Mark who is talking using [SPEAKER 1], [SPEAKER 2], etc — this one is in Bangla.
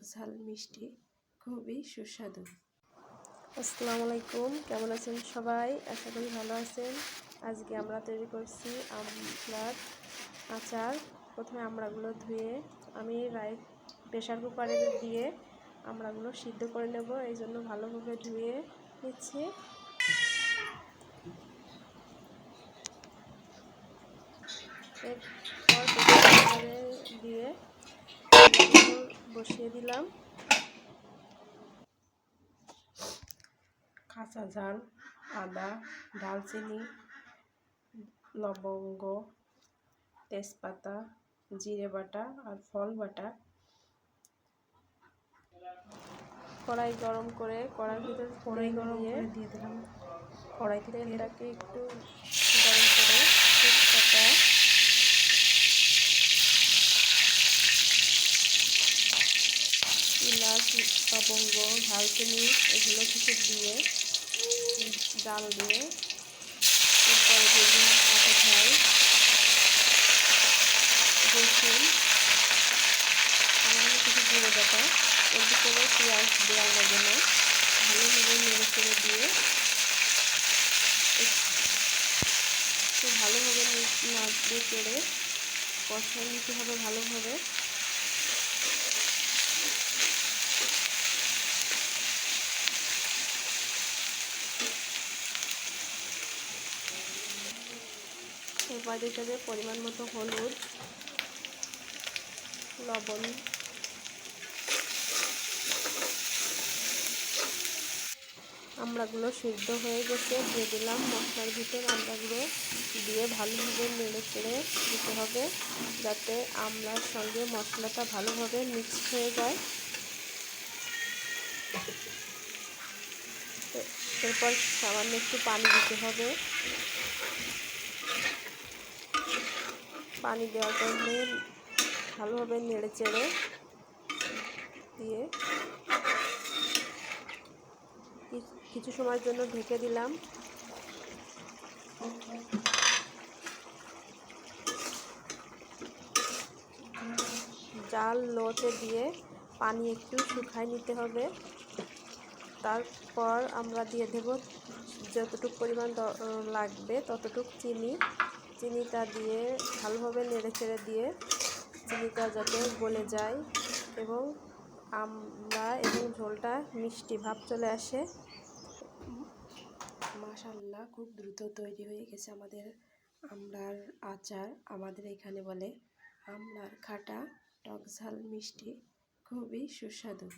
[SPEAKER 1] ঝাল মিষ্টি খুবই সুস্বাদু।
[SPEAKER 2] আসসালামু আলাইকুম, কেমন আছেন সবাই? আশা করি ভালো আছেন। আজকে আমরা তৈরি করছি আমড়ার আচার। প্রথমে আমড়াগুলো ধুয়ে আমি রাই প্রেশার কুকারে দিয়ে আমড়াগুলো সিদ্ধ করে নেব। এই জন্য ভালোভাবে ধুয়ে নিচ্ছি। এরপর বসিয়ে দিলাম।
[SPEAKER 1] কাঁচা ঝাল আদা দালচিনি লবঙ্গ তেজপাতা জিরে বাটা আর ফল বাটা।
[SPEAKER 2] কড়াই গরম করে কড়াইয়ের ভিতরে
[SPEAKER 1] কড়াই গরম
[SPEAKER 2] দিয়ে
[SPEAKER 1] করে দিয়ে দিলাম। কড়াই
[SPEAKER 2] তেলটাকে একটু গরম করে তেজপাতা লবঙ্গ দারচিনি এগুলো কিছু দিয়ে, ডাল দিয়ে দিয়ে কিছু পেঁয়াজ দেওয়া লাগে না, ভালোভাবে নেড়ে চেড়ে দিয়ে ভালোভাবে নাড়তে চেড়ে কষায় নিতে হবে ভালোভাবে। এরপর দিতে হবে পরিমাণ মতো হলুদ, লবণ। আমড়াগুলো সিদ্ধ হয়ে গেছে। দিয়ে দিলাম মশলার ভিতর। আমড়াগুলো দিয়ে ভালোভাবে নেড়ে চেড়ে দিতে হবে, যাতে আমড়ার সঙ্গে মশলাটা ভালোভাবে মিক্সড হয়ে যায়। এরপর সামান্য একটু পানি দিতে হবে। পানি দেওয়ার পরে ভালোভাবে নেড়ে চেড়ে দিয়ে কিছু সময়ের জন্য ঢেকে দিলাম। জাল লোতে দিয়ে পানি একটু শুকায় নিতে হবে। তারপর আমরা দিয়ে দেব যতটুকু পরিমাণ লাগবে ততটুকু চিনি। চিনিটা দিয়ে ভালোভাবে নেড়ে চেড়ে দিয়ে চিনিটা যাতে গলে যায় এবং আমরা এবং ঝোলটা মিষ্টি ভাব চলে আসে।
[SPEAKER 1] মাশাল্লাহ খুব দ্রুত তৈরি হয়ে গেছে আমাদের আমড়ার আচার। আমাদের এখানে বলে আমড়ার খাটা টক ঝাল মিষ্টি, খুবই সুস্বাদু।